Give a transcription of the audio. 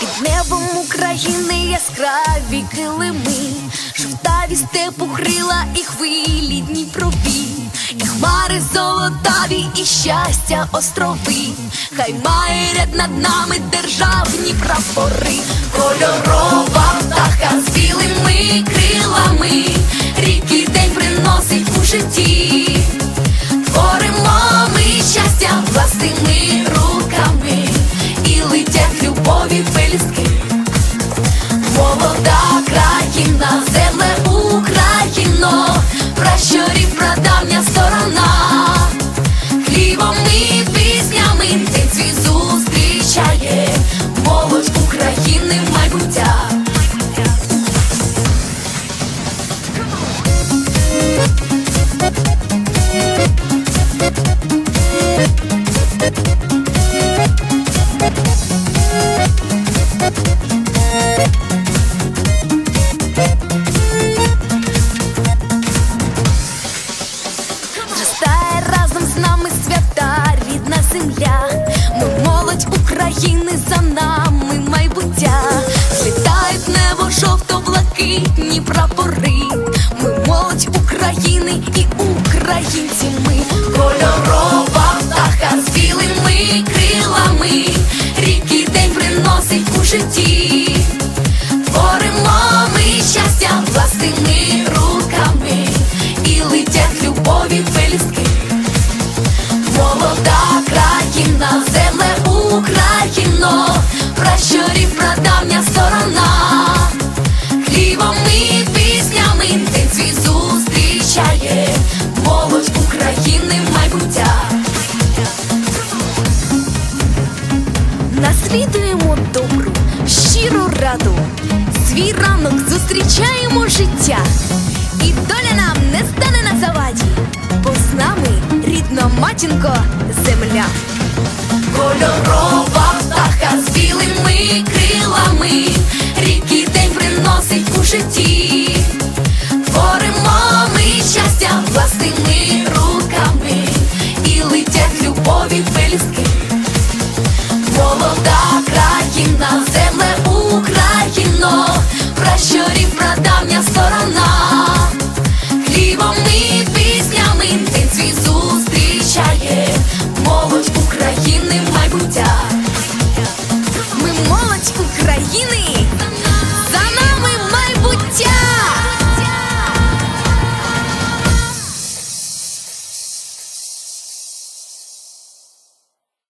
Під небом України яскраві килими, жовтаві степу крила і хвилі дні пробі, і хмари золотаві, і щастя острови, хай має ряд над нами державні прапори, Ми молодь України за нами майбуття. Злітають небо жовто-блакитні прапори. Ми молодь України і українці ми кольорова Україно, пращурів прадавня сторона, хлібом і піснями день свій зустрічає, молодь України майбуття. Наслідуємо добру, щиру раду, свій ранок зустрічаємо життя, і доля нам не стане на заваді, бо з нами рідна матінко земля. color rojo.